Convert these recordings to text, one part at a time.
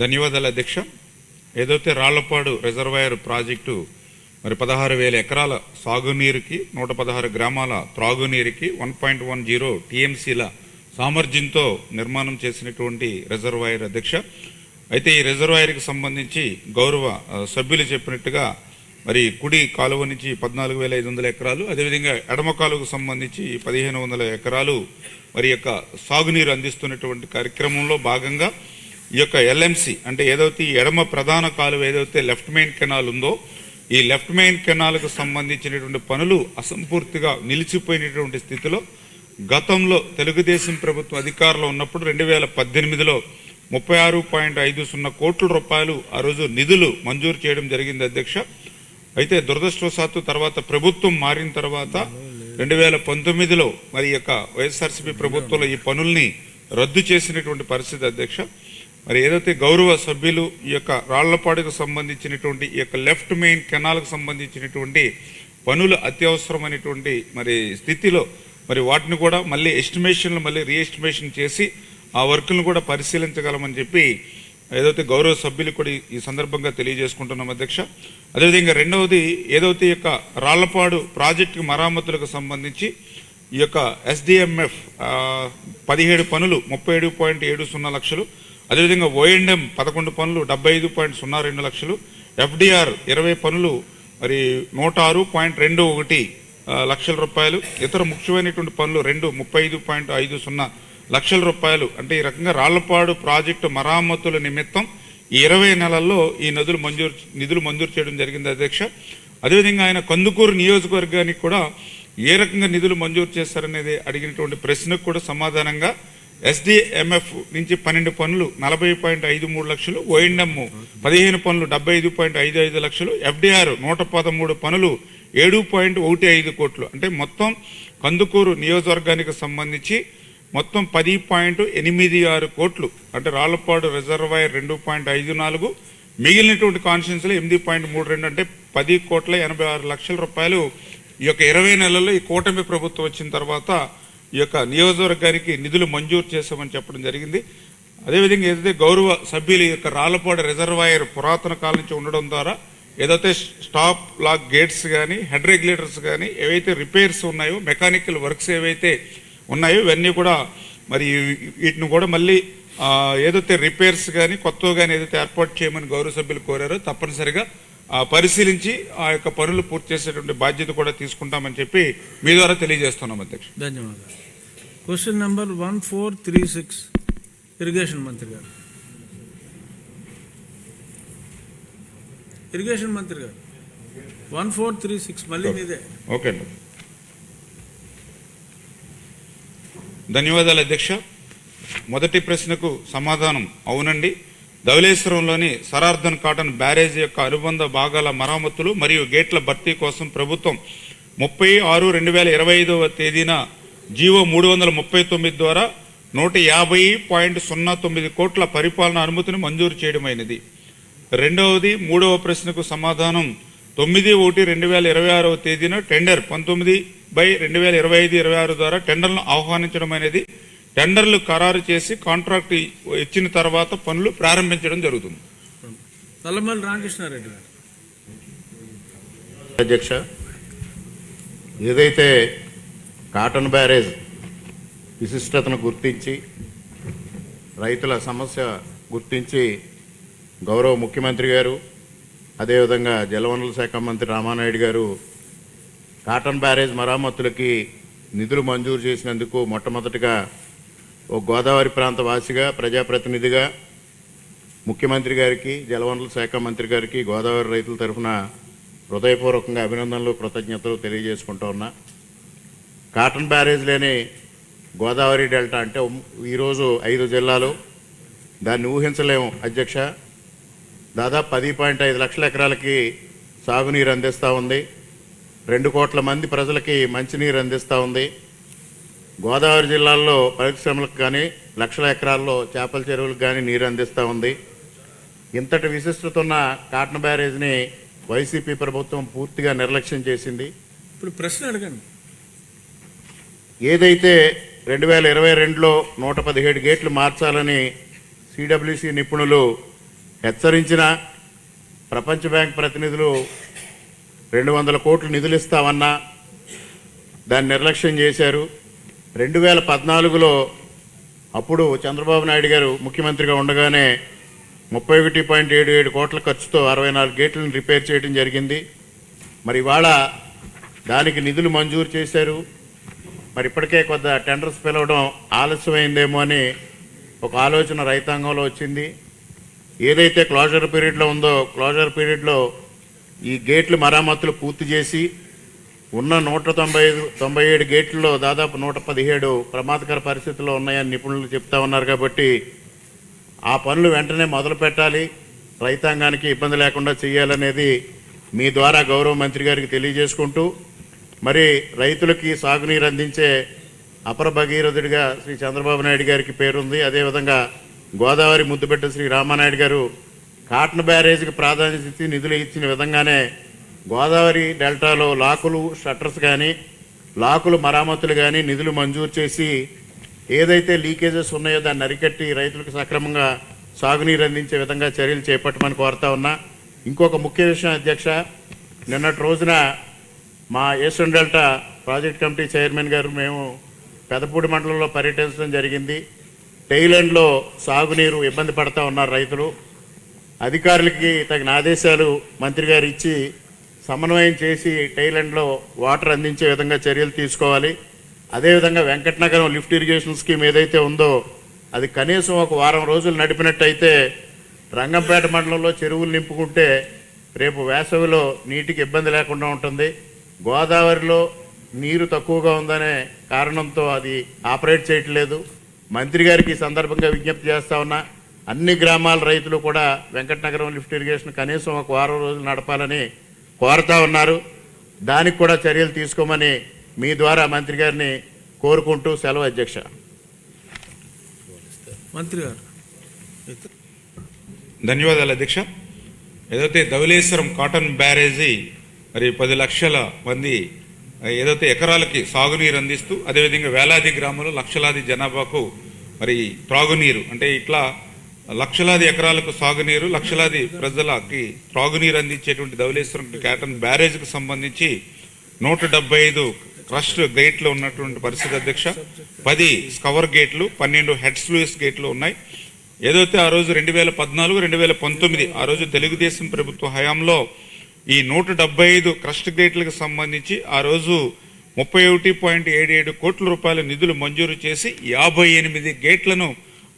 ధన్యవాదాలు అధ్యక్ష. ఏదైతే రాళ్ళపాడు రిజర్వాయర్ ప్రాజెక్టు మరి పదహారు వేల ఎకరాల సాగునీరుకి నూట పదహారు గ్రామాల త్రాగునీరుకి వన్ పాయింట్ వన్ జీరో టీఎంసీల సామర్థ్యంతో నిర్మాణం చేసినటువంటి రిజర్వాయర్ అధ్యక్ష. అయితే ఈ రిజర్వాయర్కి సంబంధించి గౌరవ సభ్యులు చెప్పినట్టుగా మరి కుడి కాలువ నుంచి పద్నాలుగు వేల ఐదు వందల ఎకరాలు అదేవిధంగా ఎడమ కాలువకు సంబంధించి పదిహేను వందల ఎకరాలు మరి యొక్క సాగునీరు అందిస్తున్నటువంటి కార్యక్రమంలో భాగంగా ఈ యొక్క ఎల్ఎంసి అంటే ఏదైతే ఎడమ ప్రధాన కాలువ ఏదైతే లెఫ్ట్ మెయిన్ కెనాల్ ఉందో ఈ లెఫ్ట్ మెయిన్ కెనాల్కు సంబంధించినటువంటి పనులు అసంపూర్తిగా నిలిచిపోయినటువంటి స్థితిలో గతంలో తెలుగుదేశం ప్రభుత్వం అధికారంలో ఉన్నప్పుడు రెండు వేల పద్దెనిమిదిలో ముప్పై ఆరు పాయింట్ ఐదు సున్నా కోట్ల రూపాయలు ఆ రోజు నిధులు మంజూరు చేయడం జరిగింది అధ్యక్ష. అయితే దురదృష్టవశాత్తు తర్వాత ప్రభుత్వం మారిన తర్వాత రెండు వేల పంతొమ్మిదిలో మరి యొక్క వైఎస్ఆర్సీపీ ప్రభుత్వంలో ఈ పనుల్ని రద్దు చేసినటువంటి పరిస్థితి అధ్యక్ష. మరి ఏదైతే గౌరవ సభ్యులు ఈ యొక్క రాళ్ళపాడుకు సంబంధించినటువంటి ఈ యొక్క లెఫ్ట్ మెయిన్ కెనాల్కు సంబంధించినటువంటి పనులు అత్యవసరమైనటువంటి మరి స్థితిలో మరి వాటిని కూడా మళ్ళీ ఎస్టిమేషన్లు మళ్ళీ రీఎస్టిమేషన్ చేసి ఆ వర్కులను కూడా పరిశీలించగలమని చెప్పి ఏదైతే గౌరవ సభ్యులు కూడా ఈ- సందర్భంగా తెలియజేసుకుంటున్నాం అధ్యక్ష. అదేవిధంగా రెండవది ఏదైతే ఈ యొక్క రాళ్ళపాడు ప్రాజెక్టు మరామతులకు సంబంధించి ఈ యొక్క ఎస్డిఎంఎఫ్ పదిహేడు పనులు ముప్పై ఏడు పాయింట్ ఏడు సున్నా లక్షలు అదేవిధంగా ఓఎండ్ఎం పదకొండు పనులు డెబ్బై ఐదు పాయింట్ సున్నా రెండు లక్షలు ఎఫ్డిఆర్ ఇరవై పనులు మరి నూట ఆరు పాయింట్ రెండు ఒకటి లక్షల రూపాయలు ఇతర ముఖ్యమైనటువంటి పనులు రెండు ముప్పై ఐదు పాయింట్ ఐదు సున్నా లక్షల రూపాయలు. అంటే ఈ రకంగా రాళ్ళపాడు ప్రాజెక్టు మరామతుల నిమిత్తం ఈ ఇరవై నెలల్లో ఈ నదులు మంజూరు నిధులు మంజూరు చేయడం జరిగింది అధ్యక్ష. అదేవిధంగా ఆయన కందుకూరు నియోజకవర్గానికి కూడా ఏ రకంగా నిధులు మంజూరు చేస్తారనేది అడిగినటువంటి ప్రశ్నకు కూడా సమాధానంగా ఎస్డిఎంఎఫ్ నుంచి పన్నెండు పనులు నలభై పాయింట్ ఐదు మూడు లక్షలు ఓఎండ్ఎం పదిహేను పనులు డెబ్బై ఐదు పాయింట్ ఐదు ఐదు లక్షలు ఎఫ్డిఆర్ నూట పదమూడు పనులు ఏడు పాయింట్ ఒకటి ఐదు కోట్లు. అంటే మొత్తం కందుకూరు నియోజకవర్గానికి సంబంధించి మొత్తం పది పాయింట్ ఎనిమిది ఆరు కోట్లు. అంటే రాళ్ళపాడు రిజర్వాయర్ రెండు పాయింట్ ఐదు నాలుగు మిగిలినటువంటి కాన్స్టిట్యున్సీలో ఎనిమిది పాయింట్ మూడు రెండు అంటే పది కోట్ల ఎనభై ఆరు లక్షల రూపాయలు. ఈ యొక్క ఇరవై నెలల్లో ఈ కూటమి ప్రభుత్వం వచ్చిన తర్వాత ఈ యొక్క నియోజకవర్గానికి నిధులు మంజూరు చేశామని చెప్పడం జరిగింది. అదేవిధంగా ఏదైతే గౌరవ సభ్యులు ఈ యొక్క రాళ్ళపాడు రిజర్వాయర్ పురాతన కాలం నుంచి ఉండడం ద్వారా ఏదైతే స్టాప్ లాక్ గేట్స్ కానీ హెడ్ రెగ్యులేటర్స్ కానీ ఏవైతే రిపేర్స్ ఉన్నాయో మెకానికల్ వర్క్స్ ఏవైతే ఉన్నాయో ఇవన్నీ కూడా మరి వీటిని కూడా మళ్ళీ ఏదైతే రిపేర్స్ కానీ కొత్తగా కానీ ఏదైతే ఏర్పాటు చేయమని గౌరవ సభ్యులు కోరారో తప్పనిసరిగా పరిశీలించి ఆ యొక్క పనులు పూర్తి చేసేటువంటి బాధ్యత కూడా తీసుకుంటామని చెప్పి మీ ద్వారా తెలియజేస్తున్నాం అధ్యక్ష. ధన్యవాదాలు. Question number one four three six irrigation మంత్రి గారు. ఇరిగేషన్ మంత్రి గారు. వన్ ఫోర్ త్రీ సిక్స్ మళ్ళీ మీదే. ఓకే అండి. ధన్యవాదాలు అధ్యక్ష. మొదటి ప్రశ్నకు సమాధానం అవునండి. ధవళేశ్వరంలోని సరార్థన్ కాటన్ బ్యారేజ్ యొక్క అనుబంధ భాగాల మరమ్మతులు మరియు గేట్ల భర్తీ కోసం ప్రభుత్వం ముప్పై ఆరు రెండు వేల ఇరవై ఐదవ తేదీన జీవో మూడు వందల ముప్పై తొమ్మిది ద్వారా నూట యాభై పాయింట్ సున్నా తొమ్మిది కోట్ల పరిపాలన అనుమతిని మంజూరు చేయడమైనది. రెండవది మూడవ ప్రశ్నకు సమాధానం తొమ్మిది ఒకటి రెండు వేల ఇరవై ఆరవ తేదీన టెండర్ పంతొమ్మిది బై రెండు వేల ఇరవై ఐదు ఇరవై ఆరు ద్వారా టెండర్లను ఆహ్వానించడం అనేది టెండర్లు ఖరారు చేసి కాంట్రాక్ట్ ఇచ్చిన తర్వాత పనులు ప్రారంభించడం జరుగుతుంది. నల్లమల్లి రామకృష్ణారెడ్డి గారు. అధ్యక్ష ఏదైతే కాటన్ బ్యారేజ్ విశిష్టతను గుర్తించి రైతుల సమస్య గుర్తించి గౌరవ ముఖ్యమంత్రి గారు అదేవిధంగా జలవనరుల శాఖ మంత్రి రామానాయుడు గారు కాటన్ బ్యారేజ్ మరామతులకి నిధులు మంజూరు చేసినందుకు మొట్టమొదటిగా ఓ గోదావరి ప్రాంత వాసిగా ప్రజాప్రతినిధిగా ముఖ్యమంత్రి గారికి జలవనరుల శాఖ మంత్రి గారికి గోదావరి రైతుల తరఫున హృదయపూర్వకంగా అభినందనలు కృతజ్ఞతలు తెలియజేసుకుంటూ ఉన్నా. కాటన్ బ్యారేజ్ లేని గోదావరి డెల్టా అంటే ఈరోజు ఐదు జిల్లాలు. దాన్ని ఊహించలేము అధ్యక్ష. దాదాపు పది పాయింట్ ఐదు లక్షల ఎకరాలకి సాగునీరు అందిస్తూ ఉంది. రెండు కోట్ల మంది ప్రజలకి మంచినీరు అందిస్తూ ఉంది. గోదావరి జిల్లాల్లో పరిశ్రమలకు కానీ లక్షల ఎకరాల్లో చేపల చెరువులకు కానీ నీరు అందిస్తూ ఉంది. ఇంతటి విశిష్టత ఉన్న కాటన్ బ్యారేజ్ని వైసీపీ ప్రభుత్వం పూర్తిగా నిర్లక్ష్యం చేసింది. ఇప్పుడు ప్రశ్న అడగండి. ఏదైతే రెండు వేల ఇరవై రెండులో నూట పదిహేడు గేట్లు మార్చాలని సిడబ్ల్యూసి నిపుణులు హెచ్చరించిన ప్రపంచ బ్యాంక్ ప్రతినిధులు రెండు వందల కోట్లు నిధులు ఇస్తామన్నా దాన్ని నిర్లక్ష్యం చేశారు. రెండు వేల పద్నాలుగులో అప్పుడు చంద్రబాబు నాయుడు గారు ముఖ్యమంత్రిగా ఉండగానే ముప్పై ఒకటి పాయింట్ ఏడు ఏడు కోట్ల ఖర్చుతో అరవై నాలుగు గేట్లను రిపేర్ చేయడం జరిగింది. మరి ఇవాళ దానికి నిధులు మంజూరు చేశారు. మరి ఇప్పటికే కొద్ది టెండర్స్ పిలవడం ఆలస్యమైందేమో అని ఒక ఆలోచన రైతాంగంలో వచ్చింది. ఏదైతే క్లోజర్ పీరియడ్లో ఉందో క్లోజర్ పీరియడ్లో ఈ గేట్లు మరామతులు పూర్తి చేసి ఉన్న నూట తొంభై ఐదు తొంభై ఏడు గేట్లలో దాదాపు నూట పదిహేడు ప్రమాదకర పరిస్థితుల్లో ఉన్నాయని నిపుణులు చెప్తా ఉన్నారు కాబట్టి ఆ పనులు వెంటనే మొదలు పెట్టాలి. రైతాంగానికి ఇబ్బంది లేకుండా చేయాలనేది మీ ద్వారా గౌరవ మంత్రి గారికి తెలియజేసుకుంటూ మరి రైతులకి సాగునీరు అందించే అపర భగీరథుడిగా శ్రీ చంద్రబాబు నాయుడు గారికి పేరుంది. అదేవిధంగా గోదావరి ముద్దుబిడ్డ శ్రీ రామానాయుడు గారు కాటన్ బ్యారేజ్కి ప్రాధాన్యత ఇచ్చి నిధులు ఇచ్చిన విధంగానే గోదావరి డెల్టాలో లాకులు షట్టర్స్ కానీ లాకులు మరామతులు కానీ నిధులు మంజూరు చేసి ఏదైతే లీకేజెస్ ఉన్నాయో దాన్ని అరికట్టి రైతులకు సక్రమంగా సాగునీరు అందించే విధంగా చర్యలు చేపట్టమని కోరుతా ఉన్నా. ఇంకొక ముఖ్య విషయం అధ్యక్ష. నిన్నటి రోజున మా ఏసన్ డెల్టా ప్రాజెక్ట్ కమిటీ చైర్మన్ గారు మేము పెదపూడి మండలంలో పర్యటించడం జరిగింది. టైలాండ్లో సాగునీరు ఇబ్బంది పడతా ఉన్నారు రైతులు. అధికారులకి తగిన ఆదేశాలు మంత్రి గారు ఇచ్చి సమన్వయం చేసి టైలాండ్లో వాటర్ అందించే విధంగా చర్యలు తీసుకోవాలి. అదేవిధంగా వెంకటనగరం లిఫ్ట్ ఇరిగేషన్ స్కీమ్ ఏదైతే ఉందో అది కనీసం ఒక వారం రోజులు నడిపినట్టయితే రంగంపేట మండలంలో చెరువులు నింపుకుంటే రేపు వేసవిలో నీటికి ఇబ్బంది లేకుండా ఉంటుంది. గోదావరిలో నీరు తక్కువగా ఉందనే కారణంతో అది ఆపరేట్ చేయట్లేదు. మంత్రి గారికి ఈ సందర్భంగా విజ్ఞప్తి చేస్తా ఉన్నా అన్ని గ్రామాల రైతులు కూడా వెంకటనగరం లిఫ్ట్ ఇరిగేషన్ కనీసం ఒక వారం రోజులు నడపాలని కోరుతా ఉన్నారు. దానికి కూడా చర్యలు తీసుకోమని మీ ద్వారా మంత్రి గారిని కోరుకుంటూ సెలవు అధ్యక్ష. మంత్రి గారు. ధన్యవాదాలు అధ్యక్ష. ఏదైతే ధవలేశ్వరం కాటన్ బ్యారేజీ మరి పది లక్షల మంది ఏదైతే ఎకరాలకి సాగునీరు అందిస్తూ అదేవిధంగా వేలాది గ్రామాలు లక్షలాది జనాభాకు మరి త్రాగునీరు అంటే ఇట్లా లక్షలాది ఎకరాలకు సాగునీరు లక్షలాది ప్రజలకి త్రాగునీరు అందించేటువంటి ధవలేశ్వరం క్యాటన్ బ్యారేజ్కి సంబంధించి నూట డెబ్బై ఐదు క్రస్ట్ గేట్లు ఉన్నటువంటి పరిస్థితి అధ్యక్ష. పది స్కవర్ గేట్లు పన్నెండు హెడ్స్ స్లూయిస్ గేట్లు ఉన్నాయి. ఏదైతే ఆ రోజు రెండు వేల పద్నాలుగు రెండు వేల పంతొమ్మిది ఆ రోజు తెలుగుదేశం ప్రభుత్వ హయాంలో ఈ నూట డెబ్బై ఐదు క్రస్ట్ గేట్లకు సంబంధించి ఆ రోజు ముప్పై ఒకటి పాయింట్ ఏడు ఏడు కోట్ల రూపాయల నిధులు మంజూరు చేసి యాభై ఎనిమిది గేట్లను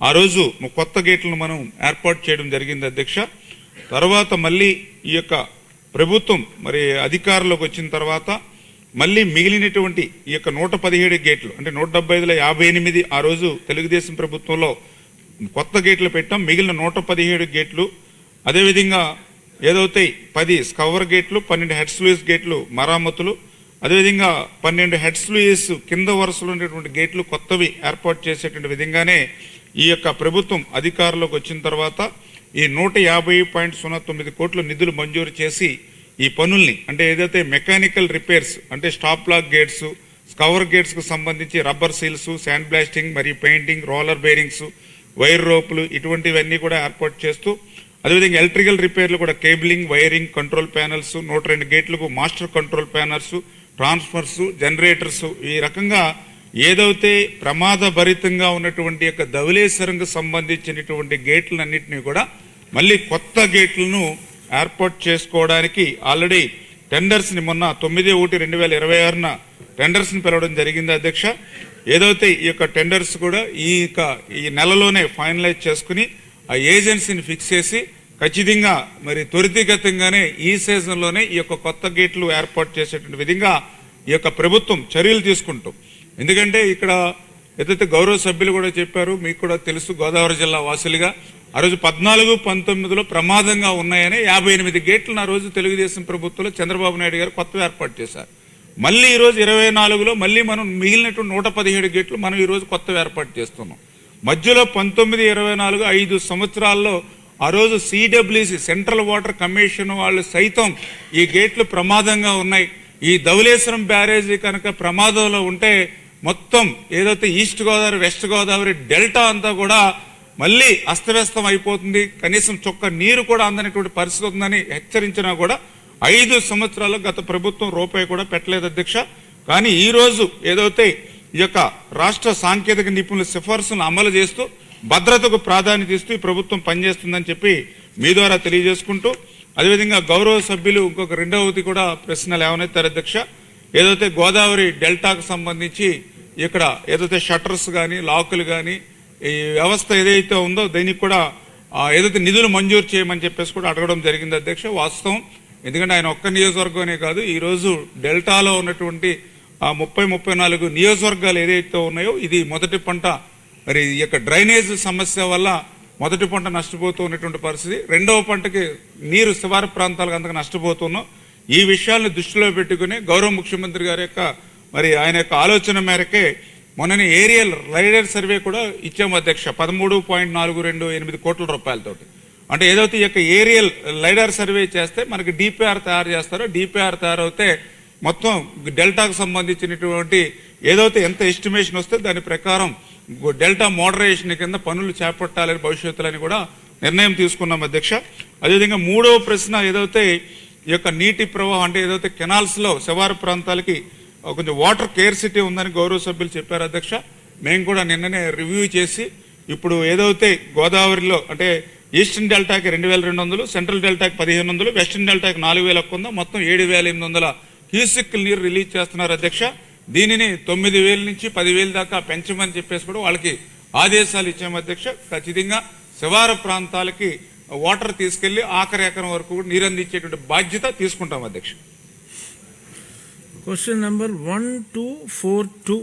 ఆ రోజు కొత్త గేట్లను మనం ఏర్పాటు చేయడం జరిగింది అధ్యక్ష. తర్వాత మళ్ళీ ఈ యొక్క ప్రభుత్వం మరి అధికారంలోకి వచ్చిన తర్వాత మళ్ళీ మిగిలినటువంటి ఈ యొక్క నూట పదిహేడు గేట్లు అంటే నూట డెబ్బై ఐదులో యాభై ఎనిమిది ఆ రోజు తెలుగుదేశం ప్రభుత్వంలో కొత్త గేట్లు పెట్టాం. మిగిలిన నూట పదిహేడు గేట్లు అదేవిధంగా ఏదైతే పది స్కవర్ గేట్లు పన్నెండు హెడ్ స్లూయిస్ గేట్లు మరామతులు అదేవిధంగా పన్నెండు హెడ్ స్లూయిస్ కింద వరుసలో ఉండేటువంటి గేట్లు కొత్తవి ఏర్పాటు చేసేటువంటి విధంగానే ఈ యొక్క ప్రభుత్వం అధికారంలోకి వచ్చిన తర్వాత ఈ నూట యాభై పాయింట్ సున్నా తొమ్మిది కోట్లు నిధులు మంజూరు చేసి ఈ పనుల్ని అంటే ఏదైతే మెకానికల్ రిపేర్స్ అంటే స్టాప్ లాక్ గేట్స్ స్కవర్ గేట్స్కు సంబంధించి రబ్బర్ సీల్స్ శాండ్ బ్లాస్టింగ్ మరియు పెయింటింగ్ రోలర్ బేరింగ్స్ వైర్ రోపులు ఇటువంటివన్నీ కూడా ఏర్పాటు చేస్తూ అదేవిధంగా ఎలక్ట్రికల్ రిపేర్లు కూడా కేబులింగ్ వైరింగ్ కంట్రోల్ ప్యానల్స్ నూట రెండు గేట్లకు master control panels transfers generators ఈ రకంగా ఏదైతే ప్రమాదభరితంగా ఉన్నటువంటి యొక్క ధవలేశ్వరంకు సంబంధించినటువంటి గేట్లన్నింటినీ కూడా మళ్ళీ కొత్త గేట్లను ఏర్పాటు చేసుకోవడానికి ఆల్రెడీ టెండర్స్ని మొన్న తొమ్మిది ఒకటి రెండు వేల ఇరవై ఆరున టెండర్స్ని పిలవడం జరిగింది అధ్యక్ష. ఏదైతే ఈ యొక్క టెండర్స్ కూడా ఈ యొక్క ఈ నెలలోనే ఫైనలైజ్ చేసుకుని ఆ ఏజెన్సీని ఫిక్స్ చేసి ఖచ్చితంగా మరి త్వరితగతంగానే ఈ సీజన్లోనే ఈ యొక్క కొత్త గేట్లు ఏర్పాటు చేసేటువంటి విధంగా ఈ యొక్క ప్రభుత్వం చర్యలు తీసుకుంటాం ఎందుకంటే ఇక్కడ ఏదైతే గౌరవ సభ్యులు కూడా చెప్పారు మీకు కూడా తెలుసు గోదావరి జిల్లా వాసులుగా. ఆ రోజు పద్నాలుగు పంతొమ్మిదిలో ప్రమాదంగా ఉన్నాయని యాభై ఎనిమిది గేట్లను ఆ రోజు తెలుగుదేశం ప్రభుత్వంలో చంద్రబాబు నాయుడు గారు కొత్తగా ఏర్పాటు చేశారు. మళ్ళీ ఈరోజు ఇరవై నాలుగులో మళ్ళీ మనం మిగిలినటువంటి నూట పదిహేడు గేట్లు మనం ఈరోజు కొత్తగా ఏర్పాటు చేస్తున్నాం. మధ్యలో పంతొమ్మిది ఇరవై నాలుగు ఐదు సంవత్సరాల్లో ఆ రోజు సిడబ్ల్యూసి సెంట్రల్ వాటర్ కమిషన్ వాళ్ళు సైతం ఈ గేట్లు ప్రమాదంగా ఉన్నాయి. ఈ ధవలేశ్వరం బ్యారేజీ కనుక ప్రమాదంలో ఉంటే మొత్తం ఏదైతే east Godavari west Godavari delta అంతా కూడా మళ్ళీ అస్తవ్యస్తం అయిపోతుంది. కనీసం చొక్క నీరు కూడా అందనటువంటి పరిస్థితి ఉందని హెచ్చరించినా కూడా ఐదు సంవత్సరాలు గత ప్రభుత్వం రూపాయి కూడా పెట్టలేదు అధ్యక్ష. కానీ ఈ రోజు ఏదైతే ఈ యొక్క రాష్ట్ర సాంకేతిక నిపుణుల సిఫార్సులను అమలు చేస్తూ భద్రతకు ప్రాధాన్యత ఇస్తూ ఈ ప్రభుత్వం పనిచేస్తుందని చెప్పి మీ ద్వారా తెలియజేసుకుంటూ అదేవిధంగా గౌరవ సభ్యులు ఇంకొక రెండవది కూడా ప్రశ్న లేవనెత్తారు అధ్యక్ష? ఏదైతే గోదావరి డెల్టాకు సంబంధించి ఇక్కడ ఏదైతే షట్టర్స్ కానీ లాకులు కానీ ఈ వ్యవస్థ ఏదైతే ఉందో దీనికి కూడా ఏదైతే నిధులు మంజూరు చేయమని చెప్పేసి కూడా అడగడం జరిగింది అధ్యక్ష వాస్తవం. ఎందుకంటే ఆయన ఒక్క నియోజకవర్గమే కాదు ఈరోజు డెల్టాలో ఉన్నటువంటి ముప్పై ముప్పై నాలుగు నియోజకవర్గాలు ఏదైతే ఉన్నాయో ఇది మొదటి పంట. మరి ఈ యొక్క డ్రైనేజ్ సమస్య వల్ల మొదటి పంట నష్టపోతూ ఉన్నటువంటి పరిస్థితి. రెండవ పంటకి నీరు శివారు ప్రాంతాలకు అంతగా నష్టపోతున్నాం. ఈ విషయాలను దృష్టిలో పెట్టుకుని గౌరవ ముఖ్యమంత్రి గారి యొక్క మరి ఆయన యొక్క ఆలోచన మేరకే మొన్ననే ఏరియల్ రైడర్ సర్వే కూడా ఇచ్చాము అధ్యక్ష పదమూడు పాయింట్ నాలుగు రెండు ఎనిమిది కోట్ల రూపాయలతోటి. అంటే ఏదైతే ఈ యొక్క ఏరియల్ లైడర్ సర్వే చేస్తే మనకి డిపిఆర్ తయారు చేస్తారో డిపిఆర్ తయారైతే మొత్తం డెల్టాకు సంబంధించినటువంటి ఏదైతే ఎంత ఎస్టిమేషన్ వస్తే దాని ప్రకారం డెల్టా మోడరేషన్ కింద పనులు చేపట్టాలని భవిష్యత్తులో అని కూడా నిర్ణయం తీసుకున్నాం అధ్యక్ష. అదేవిధంగా మూడవ ప్రశ్న ఏదైతే ఈ యొక్క నీటి ప్రవాహం అంటే ఏదైతే కెనాల్స్లో శివారు ప్రాంతాలకి కొంచెం వాటర్ కేర్ సిటీ ఉందని గౌరవ సభ్యులు చెప్పారు అధ్యక్ష. మేము కూడా నిన్ననే రివ్యూ చేసి ఇప్పుడు ఏదైతే గోదావరిలో అంటే ఈస్టర్న్ డెల్టాకి రెండు వేల రెండు వందలు సెంట్రల్ డెల్టాకి పదిహేను వందలు వెస్టర్న్ డెల్టాకి నాలుగు వేల ఒక్క మొత్తం ఏడు వేల ఎనిమిది వందల క్యూసిక్ నీరు రిలీజ్ చేస్తున్నారు అధ్యక్ష. దీనిని తొమ్మిది వేల నుంచి పదివేల దాకా పెంచమని చెప్పేసి కూడా వాళ్ళకి ఆదేశాలు ఇచ్చాము అధ్యక్ష. ఖచ్చితంగా శివార ప్రాంతాలకి వాటర్ తీసుకెళ్ళి ఆఖరి ఎకరం వరకు నీరు అందించేటువంటి బాధ్యత తీసుకుంటాం అధ్యక్ష. Question number one two four two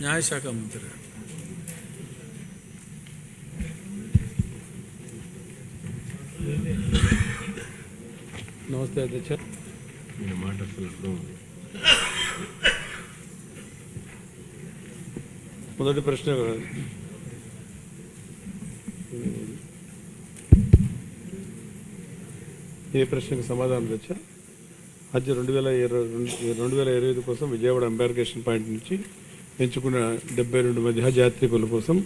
న్యాయశాఖ మంత్రి గారు నమస్తే అధ్యక్ష మొదటి ప్రశ్న. ఏ ప్రశ్నకు సమాధానం అధ్యక్ష హజ్ రెండు వేల ఇరవై రెండు వేల ఇరవై ఐదు కోసం విజయవాడ ఎంబార్కేషన్ పాయింట్ నుంచి ఎంచుకున్న డెబ్బై రెండు మంది హజ్ యాత్రికుల కోసం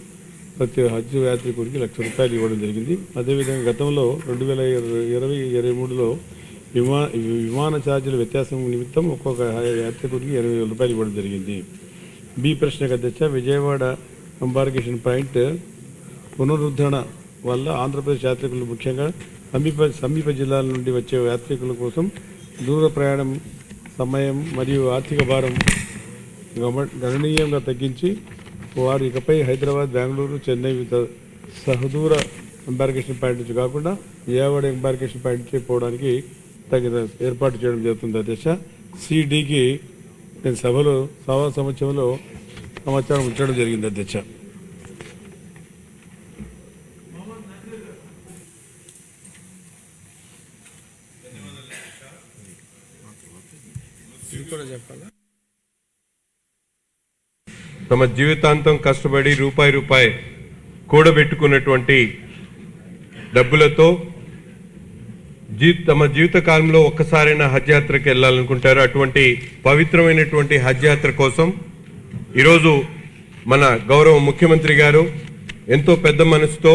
ప్రతి హజ్ యాత్రికుడికి లక్ష రూపాయలు ఇవ్వడం జరిగింది. అదేవిధంగా గతంలో రెండు వేల ఇరవై ఇరవై మూడులో విమా విమాన ఛార్జీల వ్యత్యాసం నిమిత్తం ఒక్కొక్క యాత్రికుడికి ఇరవై వేల రూపాయలు ఇవ్వడం జరిగింది. బి ప్రశ్నకు అధ్యక్ష విజయవాడ ఎంబార్కేషన్ పాయింట్ పునరుద్ధరణ వల్ల ఆంధ్రప్రదేశ్ యాత్రికులు ముఖ్యంగా సమీప సమీప జిల్లాల నుండి వచ్చే యాత్రికుల కోసం దూర ప్రయాణం సమయం మరియు ఆర్థిక భారం గమ- గణనీయంగా తగ్గించి వారు ఇకపై హైదరాబాద్ బెంగళూరు చెన్నై సహదూర ఎంబార్కేషన్ పాయింట్ నుంచి కాకుండా విజయవాడ ఎంబార్కేషన్ పాయింట్ నుంచి పోవడానికి తగిన ఏర్పాటు చేయడం జరుగుతుంది. అధ్యక్ష సిడికి నేను సభలో సభా సంవత్సరంలో సమాచారం ఉంచడం జరిగింది. అధ్యక్ష ఇది కూడా చెప్పాలా? తమ జీవితాంతం కష్టపడి రూపాయి రూపాయి కూడబెట్టుకున్నటువంటి డబ్బులతో జీ తమ జీవితకాలంలో ఒక్కసారైనా హజ్ యాత్రకు వెళ్ళాలనుకుంటారు అటువంటి పవిత్రమైనటువంటి హజ్ యాత్ర కోసం ఈరోజు మన గౌరవ ముఖ్యమంత్రి గారు ఎంతో పెద్ద మనసుతో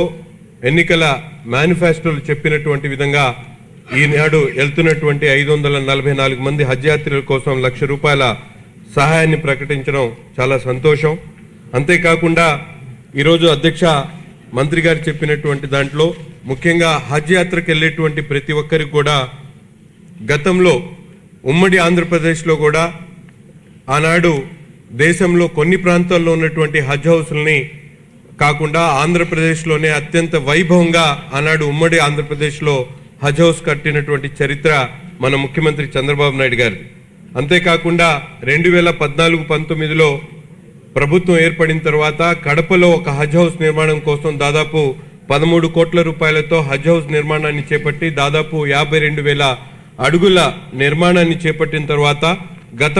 ఎన్నికల మేనిఫెస్టోలు చెప్పినటువంటి విధంగా ఈనాడు వెళ్తున్నటువంటి ఐదు వందల నలభై నాలుగు మంది హజ్ యాత్రికుల కోసం లక్ష రూపాయల సహాయాన్ని ప్రకటించడం చాలా సంతోషం. అంతేకాకుండా ఈరోజు అధ్యక్ష మంత్రి గారు చెప్పినటువంటి దాంట్లో ముఖ్యంగా హజ్ యాత్రకు వెళ్ళేటువంటి ప్రతి ఒక్కరికి కూడా గతంలో ఉమ్మడి ఆంధ్రప్రదేశ్లో కూడా ఆనాడు దేశంలో కొన్ని ప్రాంతాల్లో ఉన్నటువంటి హజ్ హౌస్లని కాకుండా ఆంధ్రప్రదేశ్లోనే అత్యంత వైభవంగా ఆనాడు ఉమ్మడి ఆంధ్రప్రదేశ్లో హజ్ హౌస్ కట్టినటువంటి చరిత్ర మన ముఖ్యమంత్రి చంద్రబాబు నాయుడు గారిది. అంతేకాకుండా రెండు వేల పద్నాలుగు పంతొమ్మిదిలో ప్రభుత్వం ఏర్పడిన తర్వాత కడపలో ఒక హజ్ హౌస్ నిర్మాణం కోసం దాదాపు పదమూడు కోట్ల రూపాయలతో హజ్ హౌస్ నిర్మాణాన్ని చేపట్టి దాదాపు యాభై రెండు వేల అడుగుల నిర్మాణాన్ని చేపట్టిన తర్వాత గత